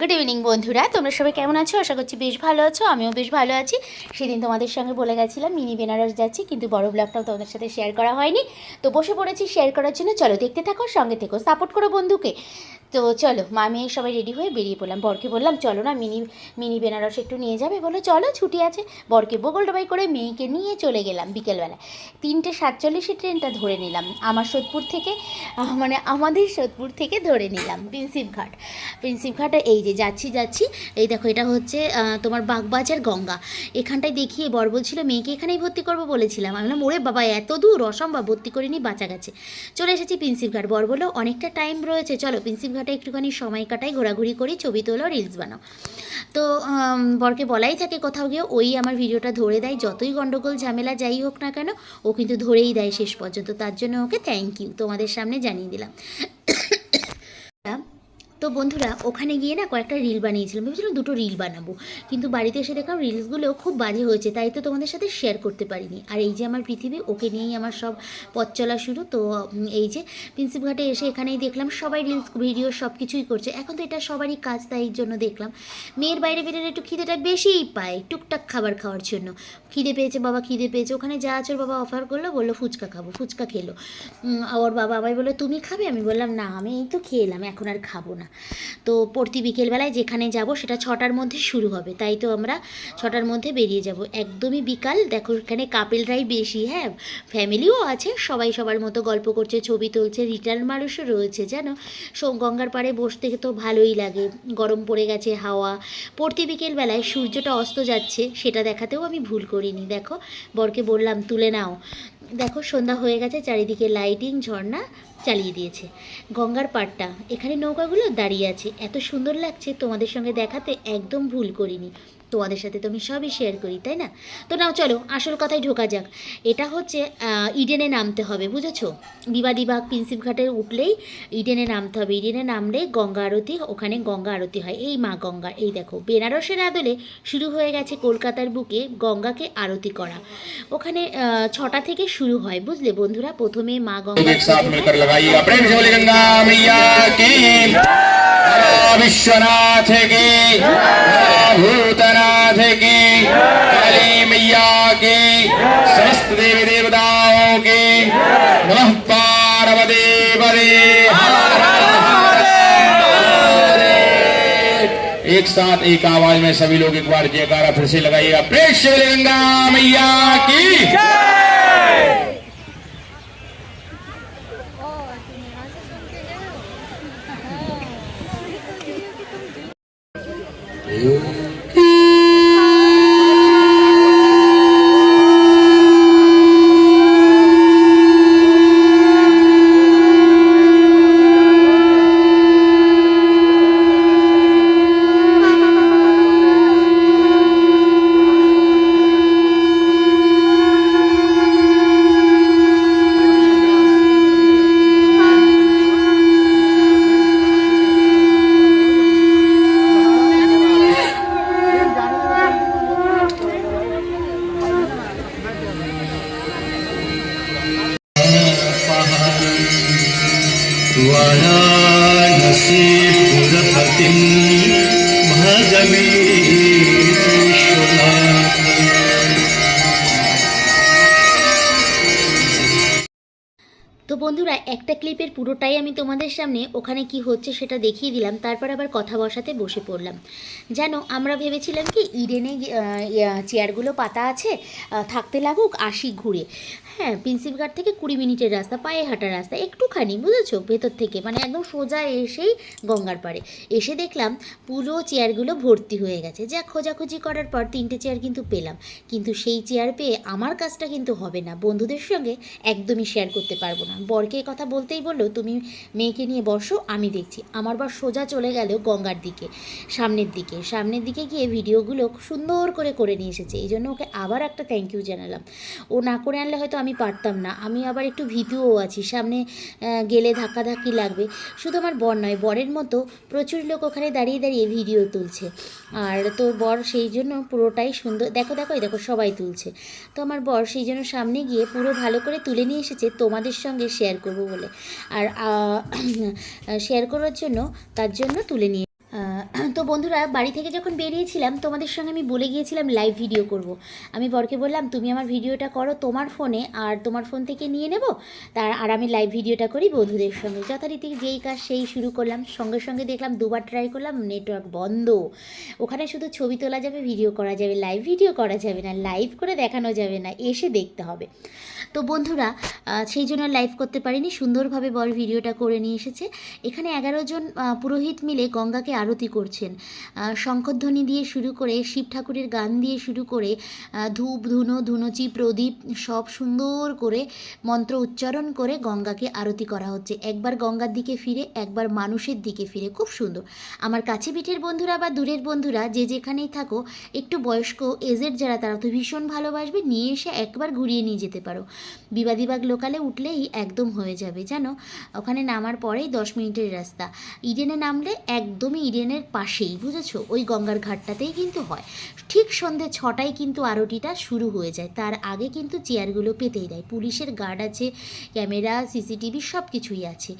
Good evening বন্ধুরা। তোমরা সবাই কেমন আছো? আশা করছি বেশ ভালো আছো, আমিও বেশ ভালো আছি। সেদিন তোমাদের সঙ্গে বলে গেছিলাম, মিনি বেনারস যাচ্ছি, কিন্তু বড় ব্লগটাও তোমাদের সাথে শেয়ার করা হয়নি। তো বসে পড়েছি শেয়ার করার জন্য। চলো দেখতে থাকো, সঙ্গে থেকো সাপোর্ট করো বন্ধুকে। তো চলো, মা মেয়ে সবাই রেডি হয়ে বেরিয়ে পড়লাম। বরকে বললাম, চলো না, মিনি মিনি বেনারস একটু নিয়ে যাবে। বলো চলো, ছুটি আছে। বরকে বগল ডবাই করে মেয়েকে নিয়ে চলে গেলাম বিকেলবেলা তিনটে সাতচল্লিশে ট্রেনটা ধরে নিলাম। আমার সোদপুর থেকে মানে আমাদের সোদপুর থেকে ধরে নিলাম প্রিন্সিপ ঘাট। প্রিন্সিপ ঘাটে এই যে যাচ্ছি যাচ্ছি, এই দেখো, এটা হচ্ছে তোমার বাগবাজার গঙ্গা। এখানটায় দেখিয়ে বর বলছিল, মেয়েকে এখানেই ভর্তি করব বলেছিলাম। আমি বললাম, ওরে বাবা, এত দূর, অসম্ভব, ভর্তি করিনি বাঁচা গেছে। চলে এসেছি প্রিন্সিপ ঘাট। বর বলল, অনেকটা টাইম রয়েছে, চলো, প্রিন্সিপ ঘাটে একটুখানি সময় কাটাই, ঘোরাঘুরি করি, ছবি তোলো রিলস বানাও। তো বরকে বলাই থাকে কোথাও গিয়ে, ওই আমার ভিডিওটা ধরে দেয়, যতই গণ্ডগোল ঝামেলা যাই হোক না কেন, ও কিন্তু ধরেই দেয় শেষ পর্যন্ত। তার জন্য ওকে থ্যাংক ইউ তোমাদের সামনে জানিয়ে দিলাম। তো বন্ধুরা, ওখানে গিয়ে না কয়েকটা রিল বানিয়েছিলাম। ভেবেছিলাম দুটো রিল বানাবো। কিন্তু বাড়িতে এসে দেখলাম রিলসগুলো খুব বাজে হয়েছে, তাই তো তোমাদের সাথে শেয়ার করতে পারিনি। আর এই যে আমার পৃথিবী, ওকে নিয়েই আমার সব পথ চলা শুরু। তো এই যে প্রিন্সিপ ঘাটে এসে এখানেই দেখলাম সবাই রিলস ভিডিও সব কিছুই করছে। এখন তো এটা সবারই কাজ, তাই জন্য দেখলাম। মেয়ের বাইরে বেরোলে একটু খিদেটা বেশিই পায় টুকটাক খাবার খাওয়ার জন্য। খিদে পেয়েছে বাবা, খিদে পেয়েছে। ওখানে যা আছে বাবা অফার করল, বলল ফুচকা খাব, ফুচকা খেলো। ওর বাবা আমায় বলল, তুমি খাবে? আমি বললাম, না, আমি এই তো খেয়ে এলাম এখন আর খাব না। তো প্রতি বিকেলবেলায় যেখানে যাব সেটা ছটার মধ্যে শুরু হবে, তাই তো আমরা ছটার মধ্যে বেরিয়ে যাব। একদমই বিকাল, দেখো এখানে কাপেলরাই বেশি হ্যাঁ? ফ্যামিলিও আছে, সবাই সবার মতো গল্প করছে, ছবি তুলছে রিটার্ন মানুষও রয়েছে, জানো? গঙ্গার পাড়ে বসতে তো ভালোই লাগে, গরম পড়ে গেছে হাওয়া। প্রতি বিকেলবেলায় সূর্যটা অস্ত যাচ্ছে, সেটা দেখাতেও আমি ভুল করিনি, দেখো? বরকে বললাম, তুলে নাও। দেখো, সন্ধ্যা হয়ে গেছে, চারিদিকে লাইটিং ঝর্ণা চালিয়ে দিয়েছে। গঙ্গার পাড়টা, এখানে নৌকাগুলো দাঁড়িয়ে আছে। এত সুন্দর লাগছে তোমাদের সঙ্গে দেখাতে, একদম ভুল করিনি। তোমাদের সাথে তো আমি সবই শেয়ার করি, তাই না? তো নাও চলো, আসল কথায় ঢোকা যাক। এটা হচ্ছে ইডেনে নামতে হবে, বুঝেছ? বিবাদীবাগ প্রিন্সিপ ঘাটে উঠলেই ইডেনে নামতে হবে। ইডেনে নামলে গঙ্গা আরতি, ওখানে গঙ্গা আরতি হয়। এই মা গঙ্গা, এই দেখো বেনারসের আদলে শুরু হয়ে গেছে কলকাতার বুকে গঙ্গাকে আরতি করা। ওখানে ছটা থেকে শুরু হয়, বুঝলে বন্ধুরা? প্রথমে মা গঙ্গা विश्वनाथ की भूतनाथ की काली मैया की समस्त देवी देवताओं की नमः पार्वती पदे। एक साथ एक आवाज़ में सभी लोग एक बार जयकारा फिर से लगाइएगा प्रेम गंगा मैया की Deus. मानसी पुरपतिं भजमि বন্ধুরা, একটা ক্লিপের পুরোটাই আমি তোমাদের সামনে ওখানে কি হচ্ছে সেটা দেখিয়ে দিলাম, তারপর আবার কথা বসাতে বসে পড়লাম। যেন আমরা ভেবেছিলাম কি, ইডেনে চেয়ারগুলো পাতা আছে থাকতে লাগুক, আসি ঘুরে। হ্যাঁ প্রিন্সিপ ঘাট থেকে কুড়ি মিনিটের রাস্তা, পায়ে হাঁটার রাস্তা, একটুখানি, বুঝেছ? ভেতর থেকে মানে একদম সোজা এসেই গঙ্গার পাড়ে। এসে দেখলাম পুরো চেয়ারগুলো ভর্তি হয়ে গেছে। যা খোঁজাখুঁজি করার পর তিনটে চেয়ার কিন্তু পেলাম। কিন্তু সেই চেয়ার পেয়ে আমার কাজটা কিন্তু হবে না। বন্ধুদের সঙ্গে একদমই শেয়ার করতে পারব না। বরকে কথা বলতেই বলল, তুমি মেয়েকে নিয়ে বসো, আমি দেখছি। আমার বর সোজা চলে গেল গঙ্গার দিকে, সামনের দিকে। সামনের দিকে গিয়ে ভিডিওগুলো সুন্দর করে করে নিয়ে এসেছে। এই জন্য ওকে আবার একটা থ্যাংক ইউ জানালাম। ও না করে আনলে হয়তো আমি পারতাম না। আমি আবার একটু ভীতুও আছি। সামনে গেলে ধাক্কাধাক্কি লাগবে। শুধু আমার বর নয়, বরের মতো প্রচুর লোক ওখানে দাঁড়িয়ে দাঁড়িয়ে ভিডিও তুলছে। আর তো বর সেই জন্য পুরোটাই সুন্দর, দেখো দেখো, এই দেখো সবাই তুলছে। তো আমার বর সেই জন্য সামনে গিয়ে পুরো ভালো করে তুলে নিয়ে এসেছে। তোমাদের সঙ্গে শেয়ার করব বলে। আর শেয়ার করার জন্য তার জন্য তুলে নিয়ে তো বন্ধুরা, বাড়ি থেকে যখন বেরিয়েছিলাম, তোমাদের সঙ্গে আমি বলে গিয়েছিলাম লাইভ ভিডিও করব। আমি বরকে বললাম, তুমি আমার ভিডিওটা করো তোমার ফোনে আর তোমার ফোন থেকে নিয়ে নেব। তার, আর আমি লাইভ ভিডিওটা করি বন্ধুদের সঙ্গে। যথারীতি যেই কাজ সেই শুরু করলাম। সঙ্গে সঙ্গে দেখলাম দুবার ট্রাই করলাম নেটওয়ার্ক বন্ধ। ওখানে শুধু ছবি তোলা যাবে ভিডিও করা যাবে লাইভ ভিডিও করা যাবে না লাইভ করে দেখানো যাবে না, এসে দেখতে হবে। তো বন্ধুরা সেই জন্য লাইভ করতে পারিনি, সুন্দরভাবে বর ভিডিওটা করে নিয়ে এসেছে। এখানে এগারো জন পুরোহিত মিলে গঙ্গাকে আরতি করছেন। আহ, শঙ্খধ্বনি দিয়ে শুরু করে শিব ঠাকুরের গান দিয়ে শুরু করে ধূপ ধুনো ধুনুচি প্রদীপ সব সুন্দর করে মন্ত্র উচ্চারণ করে গঙ্গাকে আরতি করা হচ্ছে। একবার গঙ্গার দিকে ফিরে একবার মানুষের দিকে ফিরে। খুব সুন্দর। আমার কাছে পিঠের বন্ধুরা বা দূরের বন্ধুরা যে যেখানেই থাকো একটু বয়স্ক এজের যারা তারা তো ভীষণ ভালোবাসবে। নিয়ে এসে একবার ঘুরিয়ে নিয়ে যেতে পারো। বিবাদিবাগ লোকালে উঠলেই একদম হয়ে যাবে জানো? ওখানে নামার পরেই দশ মিনিটের রাস্তা। ইডেনে নামলে একদমই ইডেনের পাশেই, বুঝেছ? ওই গঙ্গার ঘাটটাতেই কিন্তু হয়। ঠিক সন্ধে ছটায় কিন্তু আরতিটা শুরু হয়ে যায়। তার আগে কিন্তু চেয়ারগুলো পেতেই দেয়। পুলিশের গার্ড আছে, ক্যামেরা, সিসিটিভি সব কিছুই আছে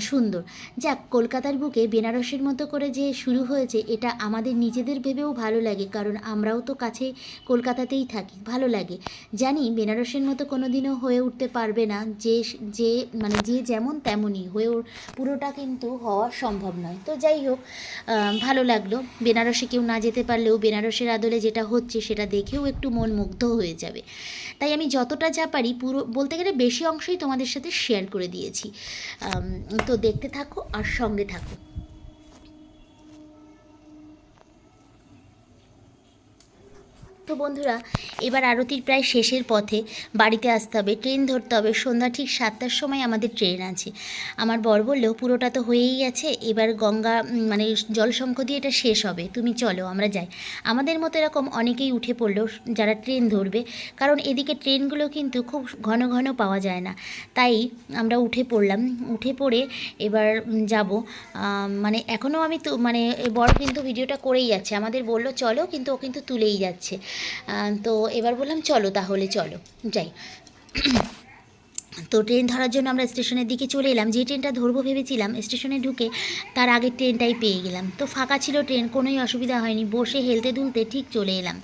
সুন্দর। যাক, কলকাতার বুকে বেনারসের মতো করে যে শুরু হয়েছে, এটা আমাদের নিজেদের ভেবেও ভালো লাগে। কারণ আমরাও তো কাছে কলকাতাতেই থাকি। ভালো লাগে। জানি, বেনারসের মতো কোনো দিনও হয়ে উঠতে পারবে না। যে যে মানে যে যেমন তেমনই হয়ে পুরোটা কিন্তু হওয়া সম্ভব নয়। তো যাই হোক ভালো লাগল। বেনারসে কেউ না যেতে পারলেও বেনারসের আদলে যেটা হচ্ছে সেটা দেখেও একটু মন মুগ্ধ হয়ে যাবে। তাই আমি যতটা যা পারি পুরো বলতে গেলে বেশি অংশই তোমাদের সাথে শেয়ার করে দিয়েছি। তো দেখতে থাকো আর সঙ্গে থাকো। তো বন্ধুরা, এবার আরতির প্রায় শেষের পথে বাড়িতে আসতে হবে, ট্রেন ধরতে হবে, সন্ধ্যা ঠিক সাতটার সময় আমাদের ট্রেন আছে। আমার বর বলল, পুরোটা তো হয়েই গেছে, এবার গঙ্গা মানে জলশঙ্খ দিয়ে এটা শেষ হবে, তুমি চলো, আমরা যাই। আমাদের মতো এরকম অনেকেই উঠে পড়ল, যারা ট্রেন ধরবে, কারণ এদিকে ট্রেনগুলো কিন্তু খুব ঘন ঘন পাওয়া যায় না। তাই আমরা উঠে পড়লাম, উঠে পড়ে এবার যাব। মানে এখনও আমি তো মানে বড় কিন্তু ভিডিওটা করেই যাচ্ছে। আমাদের বলল, চলো, কিন্তু ও কিন্তু তুলেই যাচ্ছে। তো এবার বললাম চলো তাহলে চলো যাই। তো ট্রেন ধরার জন্য আমরা স্টেশনের দিকে চলে এলাম। যে ট্রেনটা ধরবো ভেবেছিলাম, স্টেশনে ঢুকে তার আগের ট্রেনটাই পেয়ে গেলাম। তো ফাঁকা ছিল ট্রেন কোনোই অসুবিধা হয়নি। বসে হেলতে দুলতে ঠিক চলে এলাম।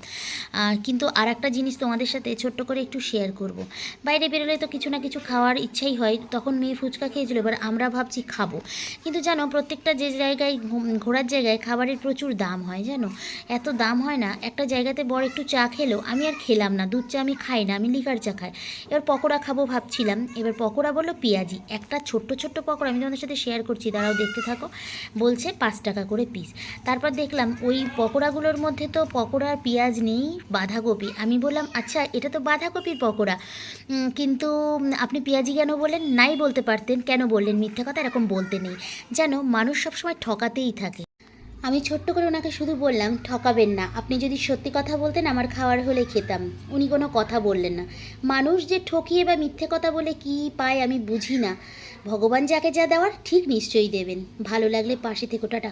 কিন্তু আর একটা জিনিস তোমাদের সাথে ছোট্ট করে একটু শেয়ার করব। বাইরে বেরোলে তো কিছু না কিছু খাওয়ার ইচ্ছাই হয়। তখন মেয়ে ফুচকা খেয়েছিল, এবার আমরা ভাবছি খাব। কিন্তু জানো, প্রত্যেকটা যে জায়গায় ঘোরার জায়গায় খাবারের প্রচুর দাম হয়, জানো? এত দাম হয় না, একটা জায়গাতে বড় একটু চা খেলো, আমি আর খেলাম না। দুধ চা আমি খাই না, আমি লিকার চা খাই। এবার পকোড়া খাব ভাবছিলাম। এবার পকোড়া বলল পেঁয়াজি। একটা ছোট্ট ছোট্ট পকোড়া আমি তোমাদের সাথে শেয়ার করছি তারাও দেখতে থাকো। বলছে পাঁচ টাকা করে পিস তারপর দেখলাম ওই পকোড়াগুলোর মধ্যে তো পকোড়ার পেঁয়াজ নেই, বাঁধাকপি। আমি বললাম আচ্ছা এটা তো বাঁধাকপির পকোড়া। কিন্তু আপনি পেঁয়াজি কেন বললেন? নাই বলতে পারতেন। কেন বললেন? মিথ্যা কথা এরকম বলতে নেই। যেন মানুষ সবসময় ঠকাতেই থাকে। আমি ছোট্ট করে ওনাকে শুধু বললাম, ঠকাবেন না। আপনি যদি সত্যি কথা বলতেন, আমার খাওয়ার হলে খেতাম। উনি কোনো কথা বললেন না। মানুষ যে ঠকিয়ে বা মিথ্যে কথা বলে কি পায় আমি বুঝি না। ভগবান যাকে যা দেওয়ার, ঠিক নিশ্চয়ই দেবেন। ভালো লাগলে পাশে থেকে, টাটা।